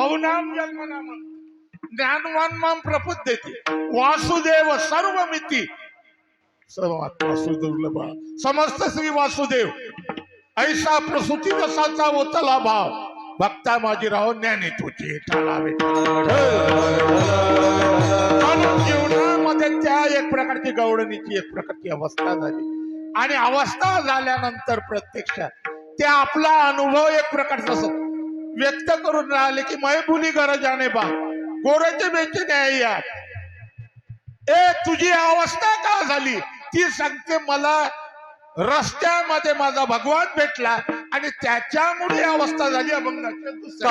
बहुनाम जन्मनाम। ज्ञानवान माम देते वासुदेव सर्व मिती सर्वात्मा सुदुर्लभ। समस्त श्री वासुदेव। ऐसा प्रसूती रसाचा होतला भाव। भक्ता माझी राहो ज्ञानी तुझी टाळावे जीवनामध्ये त्या एक प्रकारची गवडणीची एक प्रकारची अवस्था झाली. आणि अवस्था झाल्यानंतर प्रत्यक्षात ते आपला अनुभव एक प्रकारचा असत व्यक्त करून राहिले की मै भुली गरजाने बा. गोऱ्याचे बेचे न्याय या. ए तुझी अवस्था का झाली? ती सांगते मला रस्त्यामध्ये माझा भगवान भेटला आणि त्याच्यामुळे ही अवस्था झाली अभंगाच्या दुसऱ्या.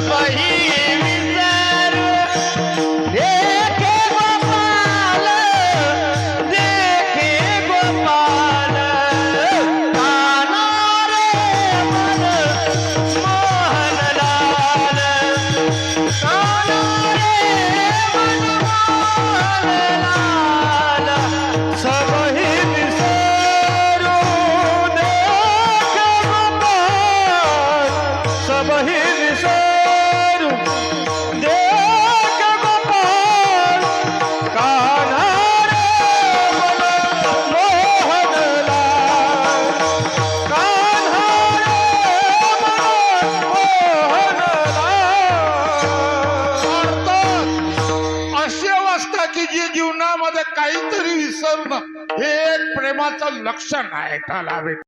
बही काहीतरी विसरणं हे एक प्रेमाचं लक्षण आहे ठराविक